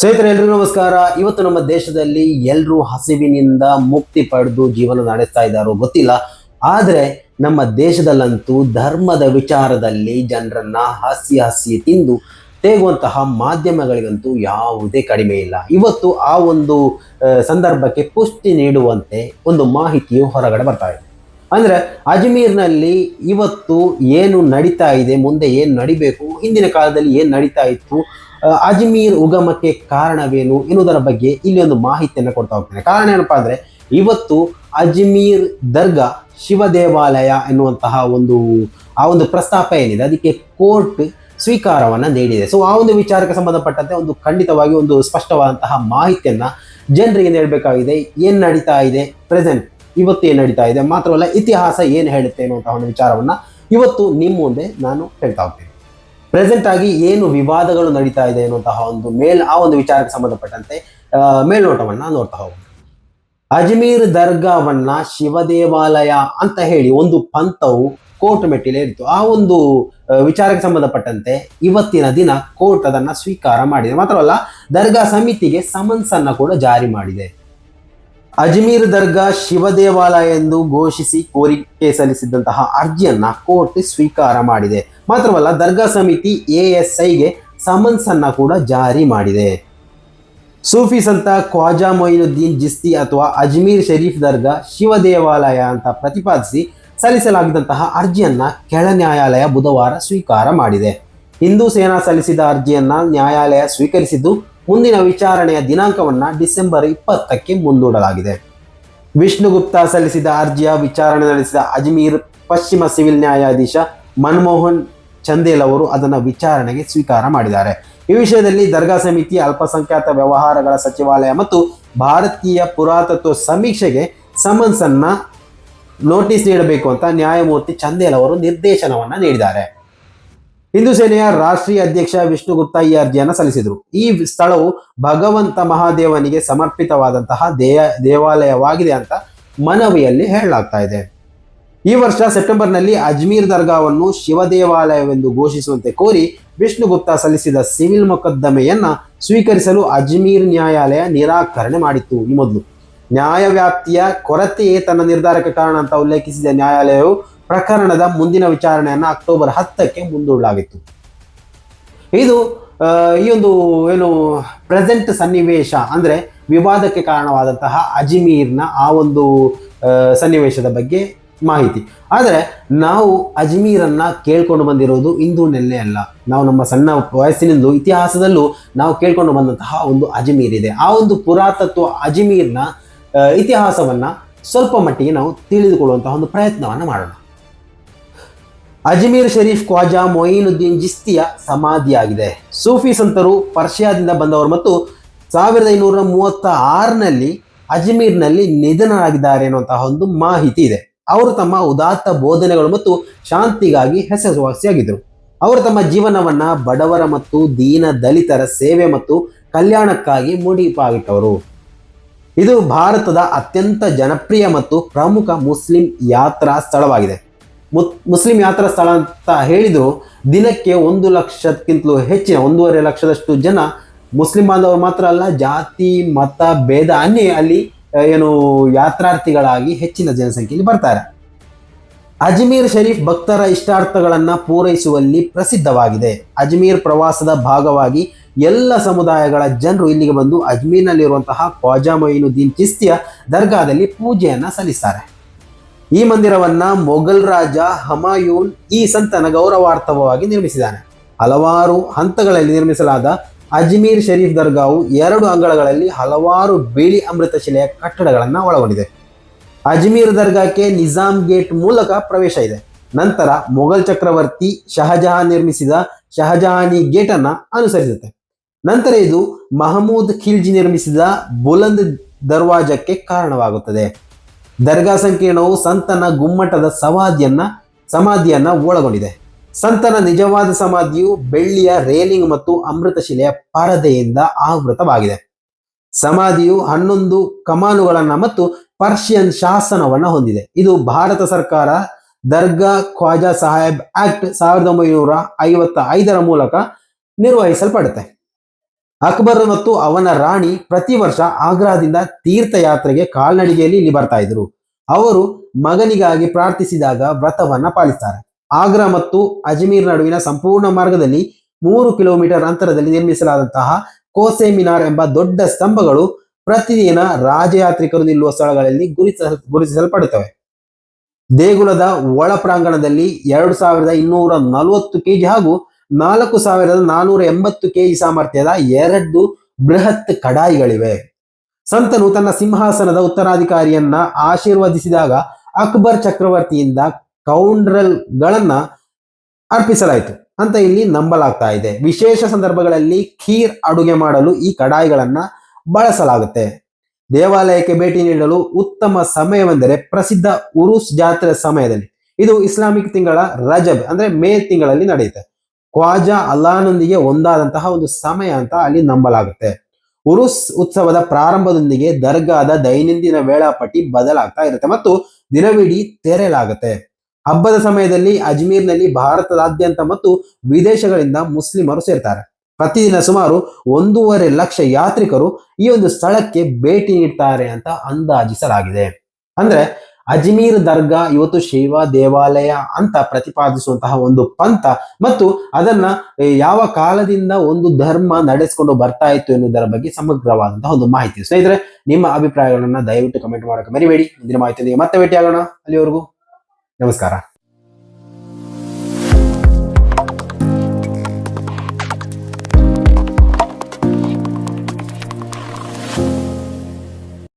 ಸ್ನೇಹಿತರೆ, ಎಲ್ರಿಗೂ ನಮಸ್ಕಾರ. ಇವತ್ತು ನಮ್ಮ ದೇಶದಲ್ಲಿ ಎಲ್ಲರೂ ಹಸಿವಿನಿಂದ ಮುಕ್ತಿ ಪಡೆದು ಜೀವನ ನಡೆಸ್ತಾ ಇದ್ದಾರೋ ಗೊತ್ತಿಲ್ಲ. ಆದರೆ ನಮ್ಮ ದೇಶದಲ್ಲಂತೂ ಧರ್ಮದ ವಿಚಾರದಲ್ಲಿ ಜನರನ್ನ ಹಸಿ ಹಸಿ ತಿಂದು ತೇಗುವಂತಹ ಮಾಧ್ಯಮಗಳಿಗಂತೂ ಯಾವುದೇ ಕಡಿಮೆ ಇಲ್ಲ. ಇವತ್ತು ಆ ಒಂದು ಸಂದರ್ಭಕ್ಕೆ ಪುಷ್ಟಿ ನೀಡುವಂತೆ ಒಂದು ಮಾಹಿತಿಯು ಹೊರಗಡೆ ಬರ್ತಾ ಇದೆ. ಅಂದ್ರೆ ಅಜ್ಮೀರ್ನಲ್ಲಿ ಇವತ್ತು ಏನು ನಡೀತಾ ಇದೆ, ಮುಂದೆ ಏನು ನಡಿಬೇಕು, ಹಿಂದಿನ ಕಾಲದಲ್ಲಿ ಏನು ನಡೀತಾ ಇತ್ತು ಅಜ್ಮೀರ್ ಉಗಮಕ್ಕೆ ಕಾರಣವೇನು ಎನ್ನುವುದರ ಬಗ್ಗೆ ಇಲ್ಲಿ ಒಂದು ಮಾಹಿತಿಯನ್ನು ಕೊಡ್ತಾ ಹೋಗ್ತೇನೆ. ಕಾರಣ ಏನಪ್ಪಾ ಅಂದ್ರೆ, ಇವತ್ತು ಅಜ್ಮೀರ್ ದರ್ಗಾ ಶಿವ ದೇವಾಲಯ ಎನ್ನುವಂತಹ ಒಂದು, ಆ ಒಂದು ಪ್ರಸ್ತಾಪ ಏನಿದೆ, ಅದಕ್ಕೆ ಕೋರ್ಟ್ ಸ್ವೀಕಾರವನ್ನ ನೀಡಿದೆ. ಸೊ ಆ ಒಂದು ವಿಚಾರಕ್ಕೆ ಸಂಬಂಧಪಟ್ಟಂತೆ ಒಂದು ಖಂಡಿತವಾಗಿ ಒಂದು ಸ್ಪಷ್ಟವಾದಂತಹ ಮಾಹಿತಿಯನ್ನ ಜನರಿಗೆ ನೀಡಬೇಕಾಗಿದೆ. ಏನ್ ನಡೀತಾ ಇದೆ? ಪ್ರೆಸೆಂಟ್ ಇವತ್ತು ಏನ್ ನಡೀತಾ ಇದೆ? ಮಾತ್ರವಲ್ಲ ಇತಿಹಾಸ ಏನ್ ಹೇಳುತ್ತೆ ಅನ್ನುವಂತಹ ಒಂದು ವಿಚಾರವನ್ನ ಇವತ್ತು ನಿಮ್ಮ ಮುಂದೆ ನಾನು ಹೇಳ್ತಾ ಹೋಗ್ತೇನೆ. ಪ್ರೆಸೆಂಟ್ ಆಗಿ ಏನು ವಿವಾದಗಳು ನಡೀತಾ ಇದೆ ಅನ್ನುವಂತಹ ಒಂದು ಮೇಲ್, ಆ ಒಂದು ವಿಚಾರಕ್ಕೆ ಸಂಬಂಧಪಟ್ಟಂತೆ ಮೇಲ್ನೋಟವನ್ನ ನೋಡ್ತಾ ಹೋಗೋಣ. ಅಜ್ಮೀರ್ ದರ್ಗಾವನ್ನ ಶಿವ ದೇವಾಲಯ ಅಂತ ಹೇಳಿ ಒಂದು ಪಂಥವು ಕೋರ್ಟ್ ಇತ್ತು. ಆ ಒಂದು ವಿಚಾರಕ್ಕೆ ಸಂಬಂಧಪಟ್ಟಂತೆ ಇವತ್ತಿನ ದಿನ ಕೋರ್ಟ್ ಅದನ್ನ ಸ್ವೀಕಾರ ಮಾಡಿದೆ. ಮಾತ್ರವಲ್ಲ, ದರ್ಗಾ ಸಮಿತಿಗೆ ಸಮನ್ಸ್ ಅನ್ನ ಕೂಡ ಜಾರಿ ಮಾಡಿದೆ. ಅಜ್ಮೀರ್ ದರ್ಗಾ ಶಿವ ದೇವಾಲಯ ಎಂದು ಘೋಷಿಸಿ ಕೋರಿಕೆ ಸಲ್ಲಿಸಿದಂತಹ ಅರ್ಜಿಯನ್ನ ಕೋರ್ಟ್ ಸ್ವೀಕಾರ ಮಾಡಿದೆ. ಮಾತ್ರವಲ್ಲ, ದರ್ಗಾ ಸಮಿತಿ ಎಎಸ್ಐಗೆ ಸಮನ್ಸ್ ಅನ್ನ ಕೂಡ ಜಾರಿ ಮಾಡಿದೆ. ಸೂಫಿ ಸಂತ ಖ್ವಾಜಾ ಮೊಯಿನುದ್ದೀನ್ ಜಿಸ್ತಿ ಅಥವಾ ಅಜ್ಮೀರ್ ಶರೀಫ್ ದರ್ಗಾ ಶಿವ ದೇವಾಲಯ ಅಂತ ಪ್ರತಿಪಾದಿಸಿ ಸಲ್ಲಿಸಲಾಗಿದ್ದಂತಹ ಅರ್ಜಿಯನ್ನ ಕೆಳ ನ್ಯಾಯಾಲಯ ಬುಧವಾರ ಸ್ವೀಕಾರ ಮಾಡಿದೆ. ಹಿಂದೂ ಸೇನಾ ಸಲ್ಲಿಸಿದ ಅರ್ಜಿಯನ್ನ ನ್ಯಾಯಾಲಯ ಸ್ವೀಕರಿಸಿದ್ದು ಮುಂದಿನ ವಿಚಾರಣೆಯ ದಿನಾಂಕವನ್ನು ಡಿಸೆಂಬರ್ ಇಪ್ಪತ್ತಕ್ಕೆ ಮುಂದೂಡಲಾಗಿದೆ. ವಿಷ್ಣುಗುಪ್ತ ಸಲ್ಲಿಸಿದ ಅರ್ಜಿಯ ವಿಚಾರಣೆ ನಡೆಸಿದ ಅಜ್ಮೀರ್, ಪಶ್ಚಿಮ ಸಿವಿಲ್ ನ್ಯಾಯಾಧೀಶ ಮನಮೋಹನ್ ಚಂದೇಲ್ ಅವರು ಅದನ್ನು ವಿಚಾರಣೆಗೆ ಸ್ವೀಕಾರ ಮಾಡಿದ್ದಾರೆ. ಈ ವಿಷಯದಲ್ಲಿ ದರ್ಗಾ ಸಮಿತಿ ಅಲ್ಪಸಂಖ್ಯಾತ ವ್ಯವಹಾರಗಳ ಸಚಿವಾಲಯ ಮತ್ತು ಭಾರತೀಯ ಪುರಾತತ್ವ ಸಮೀಕ್ಷೆಗೆ ಸಮನ್ಸ್ ಅನ್ನ ನೋಟಿಸ್ ನೀಡಬೇಕು ಅಂತ ನ್ಯಾಯಮೂರ್ತಿ ಚಂದೇಲ್ ಅವರು ನಿರ್ದೇಶನವನ್ನು ನೀಡಿದ್ದಾರೆ. ಹಿಂದೂ ಸೇನೆಯ ರಾಷ್ಟ್ರೀಯ ಅಧ್ಯಕ್ಷ ವಿಷ್ಣುಗುಪ್ತಾ ಈ ಅರ್ಜಿಯನ್ನು ಸಲ್ಲಿಸಿದರು. ಈ ಸ್ಥಳವು ಭಗವಂತ ಮಹಾದೇವನಿಗೆ ಸಮರ್ಪಿತವಾದಂತಹ ದೇಯ, ದೇವಾಲಯವಾಗಿದೆ ಅಂತ ಮನವಿಯಲ್ಲಿ ಹೇಳಲಾಗ್ತಾ ಇದೆ. ಈ ವರ್ಷ ಸೆಪ್ಟೆಂಬರ್ನಲ್ಲಿ ಅಜ್ಮೀರ್ ದರ್ಗಾವನ್ನು ಶಿವ ದೇವಾಲಯವೆಂದು ಘೋಷಿಸುವಂತೆ ಕೋರಿ ವಿಷ್ಣುಗುಪ್ತಾ ಸಲ್ಲಿಸಿದ ಸಿವಿಲ್ ಮೊಕದ್ದಮೆಯನ್ನ ಸ್ವೀಕರಿಸಲು ಅಜ್ಮೀರ್ ನ್ಯಾಯಾಲಯ ನಿರಾಕರಣೆ ಮಾಡಿತ್ತು ಈ ಮೊದಲು. ನ್ಯಾಯವ್ಯಾಪ್ತಿಯ ಕೊರತೆಯೇ ತನ್ನ ನಿರ್ಧಾರಕ್ಕೆ ಕಾರಣ ಅಂತ ಉಲ್ಲೇಖಿಸಿದ ನ್ಯಾಯಾಲಯವು ಪ್ರಕರಣದ ಮುಂದಿನ ವಿಚಾರಣೆಯನ್ನು ಅಕ್ಟೋಬರ್ ಹತ್ತಕ್ಕೆ ಮುಂದೂಡಲಾಗಿತ್ತು. ಇದು ಈ ಒಂದು ಏನು ಪ್ರೆಸೆಂಟ್ ಸನ್ನಿವೇಶ ಅಂದರೆ ವಿವಾದಕ್ಕೆ ಕಾರಣವಾದಂತಹ ಅಜ್ಮೀರ್ನ ಆ ಒಂದು ಸನ್ನಿವೇಶದ ಬಗ್ಗೆ ಮಾಹಿತಿ. ಆದರೆ ನಾವು ಅಜ್ಮೀರನ್ನು ಕೇಳ್ಕೊಂಡು ಬಂದಿರೋದು ಇಂದು ನೆಲ್ಲೆ ಅಲ್ಲ. ನಾವು ನಮ್ಮ ಸಣ್ಣ ವಯಸ್ಸಿನಿಂದ ಇತಿಹಾಸದಲ್ಲೂ ನಾವು ಕೇಳ್ಕೊಂಡು ಬಂದಂತಹ ಒಂದು ಅಜ್ಮೀರ್ ಇದೆ. ಆ ಒಂದು ಪುರಾತತ್ವ ಅಜ್ಮೀರ್ನ ಇತಿಹಾಸವನ್ನು ಸ್ವಲ್ಪ ಮಟ್ಟಿಗೆ ನಾವು ತಿಳಿದುಕೊಳ್ಳುವಂತಹ ಒಂದು ಪ್ರಯತ್ನವನ್ನು ಮಾಡೋಣ. ಅಜ್ಮೀರ್ ಶರೀಫ್ ಖ್ವಾಜಾ ಮೊಯಿನುದ್ದೀನ್ ಜಿಸ್ತಿಯ ಸಮಾಧಿಯಾಗಿದೆ. ಸೂಫಿ ಸಂತರು ಪರ್ಷಿಯಾದಿಂದ ಬಂದವರು ಮತ್ತು ಸಾವಿರದ ಐನೂರ ಮೂವತ್ತ ಆರನಲ್ಲಿ ಅಜ್ಮೀರ್ನಲ್ಲಿ ನಿಧನರಾಗಿದ್ದಾರೆ ಅನ್ನುವಂತಹ ಒಂದು ಮಾಹಿತಿ ಇದೆ. ಅವರು ತಮ್ಮ ಉದಾತ್ತ ಬೋಧನೆಗಳು ಮತ್ತು ಶಾಂತಿಗಾಗಿ ಹೆಸರುವಾಸಿಯಾಗಿದ್ದರು. ಅವರು ತಮ್ಮ ಜೀವನವನ್ನ ಬಡವರ ಮತ್ತು ದೀನ ದಲಿತರ ಸೇವೆ ಮತ್ತು ಕಲ್ಯಾಣಕ್ಕಾಗಿ ಮುಡಿಪಾಗಿಟ್ಟವರು. ಇದು ಭಾರತದ ಅತ್ಯಂತ ಜನಪ್ರಿಯ ಮತ್ತು ಪ್ರಮುಖ ಮುಸ್ಲಿಂ ಯಾತ್ರಾ ಸ್ಥಳವಾಗಿದೆ. ಮುಸ್ಲಿಂ ಯಾತ್ರಾ ಸ್ಥಳ ಅಂತ ಹೇಳಿದ್ರು, ದಿನಕ್ಕೆ ಒಂದು ಲಕ್ಷಕ್ಕಿಂತಲೂ ಹೆಚ್ಚಿನ, ಒಂದೂವರೆ ಲಕ್ಷದಷ್ಟು ಜನ ಮುಸ್ಲಿಂ ಬಾಂಧವರು ಮಾತ್ರ ಅಲ್ಲ, ಜಾತಿ, ಮತ, ಭೇದ ಅನ್ನೇ ಅಲ್ಲಿ ಏನು ಯಾತ್ರಾರ್ಥಿಗಳಾಗಿ ಹೆಚ್ಚಿನ ಜನಸಂಖ್ಯೆಯಲ್ಲಿ ಬರ್ತಾರೆ. ಅಜ್ಮೀರ್ ಶರೀಫ್ ಭಕ್ತರ ಇಷ್ಟಾರ್ಥಗಳನ್ನು ಪೂರೈಸುವಲ್ಲಿ ಪ್ರಸಿದ್ಧವಾಗಿದೆ. ಅಜ್ಮೀರ್ ಪ್ರವಾಸದ ಭಾಗವಾಗಿ ಎಲ್ಲ ಸಮುದಾಯಗಳ ಜನರು ಇಲ್ಲಿಗೆ ಬಂದು ಅಜ್ಮೀರ್ನಲ್ಲಿರುವಂತಹ ಖ್ವಾಜಾ ಮೊಯಿನುದ್ದೀನ್ ಚಿಸ್ತಿಯ ದರ್ಗಾದಲ್ಲಿ ಪೂಜೆಯನ್ನು ಸಲ್ಲಿಸ್ತಾರೆ. ಈ ಮಂದಿರವನ್ನ ಮೊಘಲ್ ರಾಜ ಹಮಾಯೂನ್ ಈ ಸಂತನ ಗೌರವಾರ್ಥವಾಗಿ ನಿರ್ಮಿಸಿದ್ದಾನೆ. ಹಲವಾರು ಹಂತಗಳಲ್ಲಿ ನಿರ್ಮಿಸಲಾದ ಅಜ್ಮೀರ್ ಶರೀಫ್ ದರ್ಗಾವು ಎರಡು ಅಂಗಳಗಳಲ್ಲಿ ಹಲವಾರು ಬಿಳಿ ಅಮೃತಶಿಲೆಯ ಕಟ್ಟಡಗಳನ್ನು ಒಳಗೊಂಡಿದೆ. ಅಜ್ಮೀರ್ ದರ್ಗಾಕ್ಕೆ ನಿಜಾಮ್ ಗೇಟ್ ಮೂಲಕ ಪ್ರವೇಶ ಇದೆ. ನಂತರ ಮೊಘಲ್ ಚಕ್ರವರ್ತಿ ಶಹಜಹಾನ್ ನಿರ್ಮಿಸಿದ ಶಹಜಹಾನಿ ಗೇಟ್ ಅನುಸರಿಸುತ್ತೆ. ನಂತರ ಇದು ಮಹಮೂದ್ ಖಿಲ್ಜಿ ನಿರ್ಮಿಸಿದ ಬುಲಂದ್ ದರ್ವಾಜಕ್ಕೆ ಕಾರಣವಾಗುತ್ತದೆ. ದರ್ಗಾ ಸಂಕೀರ್ಣವು ಸಂತನ ಗುಮ್ಮಟದ ಸಮಾಧಿಯನ್ನ ಸಮಾಧಿಯನ್ನ ಒಳಗೊಂಡಿದೆ. ಸಂತನ ನಿಜವಾದ ಸಮಾಧಿಯು ಬೆಳ್ಳಿಯ ರೇಲಿಂಗ್ ಮತ್ತು ಅಮೃತಶಿಲೆಯ ಪರದೆಯಿಂದ ಆವೃತವಾಗಿದೆ. ಸಮಾಧಿಯು ಹನ್ನೊಂದು ಕಮಾನುಗಳನ್ನ ಮತ್ತು ಪರ್ಷಿಯನ್ ಶಾಸನವನ್ನ ಹೊಂದಿದೆ. ಇದು ಭಾರತ ಸರ್ಕಾರ ದರ್ಗಾ ಖ್ವಾಜಾ ಸಾಹೇಬ್ ಆಕ್ಟ್ ಸಾವಿರದ ಒಂಬೈನೂರ ಐವತ್ತ ಐದರ ಮೂಲಕ ನಿರ್ವಹಿಸಲ್ಪಡುತ್ತೆ. ಅಕ್ಬರ್ ಮತ್ತು ಅವನ ರಾಣಿ ಪ್ರತಿ ವರ್ಷ ಆಗ್ರಾದಿಂದ ತೀರ್ಥಯಾತ್ರೆಗೆ ಕಾಲ್ನಡಿಗೆಯಲ್ಲಿ ಇಲ್ಲಿ ಬರ್ತಾ ಇದ್ರು ಅವರು ಮಗನಿಗಾಗಿ ಪ್ರಾರ್ಥಿಸಿದಾಗ ವ್ರತವನ್ನ ಪಾಲಿಸ್ತಾರೆ. ಆಗ್ರಾ ಮತ್ತು ಅಜ್ಮೀರ್ ನಡುವಿನ ಸಂಪೂರ್ಣ ಮಾರ್ಗದಲ್ಲಿ ಮೂರು ಕಿಲೋಮೀಟರ್ ಅಂತರದಲ್ಲಿ ನಿರ್ಮಿಸಲಾದಂತಹ ಕೋಸೆ ಮಿನಾರ್ ಎಂಬ ದೊಡ್ಡ ಸ್ತಂಭಗಳು ಪ್ರತಿದಿನ ರಾಜಯಾತ್ರಿಕರು ನಿಲ್ಲುವ ಸ್ಥಳಗಳಲ್ಲಿ ಗುರುತಿಸ, ಗುರುತಿಸಲ್ಪಡುತ್ತವೆ. ದೇಗುಲದ ಒಳ ಪ್ರಾಂಗಣದಲ್ಲಿ ಎರಡು ಸಾವಿರದ ಇನ್ನೂರ ನಲವತ್ತು ಕೆಜಿ ಹಾಗೂ ನಾಲ್ಕು ಸಾವಿರದ ನಾನೂರ ಎಂಬತ್ತು ಕೆಇ ಸಾಮರ್ಥ್ಯದ ಎರಡು ಬೃಹತ್ ಕಡಾಯಿಗಳಿವೆ. ಸಂತನು ತನ್ನ ಸಿಂಹಾಸನದ ಉತ್ತರಾಧಿಕಾರಿಯನ್ನ ಆಶೀರ್ವದಿಸಿದಾಗ ಅಕ್ಬರ್ ಚಕ್ರವರ್ತಿಯಿಂದ ಕೌಂಡ್ರಲ್ಗಳನ್ನ ಅರ್ಪಿಸಲಾಯಿತು. ಅಂತ ಇಲ್ಲಿ ನಂಬಲಾಗ್ತಾ ಇದೆ. ವಿಶೇಷ ಸಂದರ್ಭಗಳಲ್ಲಿ ಖೀರ್ ಅಡುಗೆ ಮಾಡಲು ಈ ಕಡಾಯಿಗಳನ್ನ ಬಳಸಲಾಗುತ್ತೆ. ದೇವಾಲಯಕ್ಕೆ ಭೇಟಿ ನೀಡಲು ಉತ್ತಮ ಸಮಯವೆಂದರೆ ಪ್ರಸಿದ್ಧ ಉರುಸ್ ಜಾತ್ರೆ ಸಮಯದಲ್ಲಿ. ಇದು ಇಸ್ಲಾಮಿಕ್ ತಿಂಗಳ ರಜಬ್, ಅಂದ್ರೆ ಮೇ ತಿಂಗಳಲ್ಲಿ ನಡೆಯುತ್ತೆ. ಖ್ವಾಜಾ ಅಲ್ಲಾನೊಂದಿಗೆ ಒಂದಾದಂತಹ ಒಂದು ಸಮಯ ಅಂತ ಅಲ್ಲಿ ನಂಬಲಾಗುತ್ತೆ. ಉರುಸ್ ಉತ್ಸವದ ಪ್ರಾರಂಭದೊಂದಿಗೆ ದರ್ಗಾದ ದೈನಂದಿನ ವೇಳಾಪಟ್ಟಿ ಬದಲಾಗ್ತಾ ಇರುತ್ತೆ ಮತ್ತು ದಿನವಿಡೀ ತೆರೆಯಲಾಗುತ್ತೆ. ಹಬ್ಬದ ಸಮಯದಲ್ಲಿ ಅಜ್ಮೀರ್ನಲ್ಲಿ ಭಾರತದಾದ್ಯಂತ ಮತ್ತು ವಿದೇಶಗಳಿಂದ ಮುಸ್ಲಿಮರು ಸೇರ್ತಾರೆ. ಪ್ರತಿದಿನ ಸುಮಾರು ಒಂದೂವರೆ ಲಕ್ಷ ಯಾತ್ರಿಕರು ಈ ಒಂದು ಸ್ಥಳಕ್ಕೆ ಭೇಟಿ ನೀಡ್ತಾರೆ ಅಂತ ಅಂದಾಜಿಸಲಾಗಿದೆ. ಅಂದ್ರೆ ಅಜ್ಮೀರ್ ದರ್ಗಾ ಇವತ್ತು ಶೈವ ದೇವಾಲಯ ಅಂತ ಪ್ರತಿಪಾದಿಸುವಂತಹ ಒಂದು ಪಂಥ ಮತ್ತು ಅದನ್ನ ಯಾವ ಕಾಲದಿಂದ ಒಂದು ಧರ್ಮ ನಡೆಸಿಕೊಂಡು ಬರ್ತಾ ಇತ್ತು ಎನ್ನುವುದರ ಬಗ್ಗೆ ಸಮಗ್ರವಾದಂತಹ ಒಂದು ಮಾಹಿತಿ. ಸ್ನೇಹಿತರೆ, ನಿಮ್ಮ ಅಭಿಪ್ರಾಯಗಳನ್ನ ದಯವಿಟ್ಟು ಕಮೆಂಟ್ ಮಾಡಕ್ಕೆ ಮರಿಬೇಡಿ. ಮುಂದಿನ ಮಾಹಿತಿಯೊಂದಿಗೆ ಮತ್ತೆ ಭೇಟಿಯಾಗೋಣ. ಅಲ್ಲಿವರೆಗೂ ನಮಸ್ಕಾರ.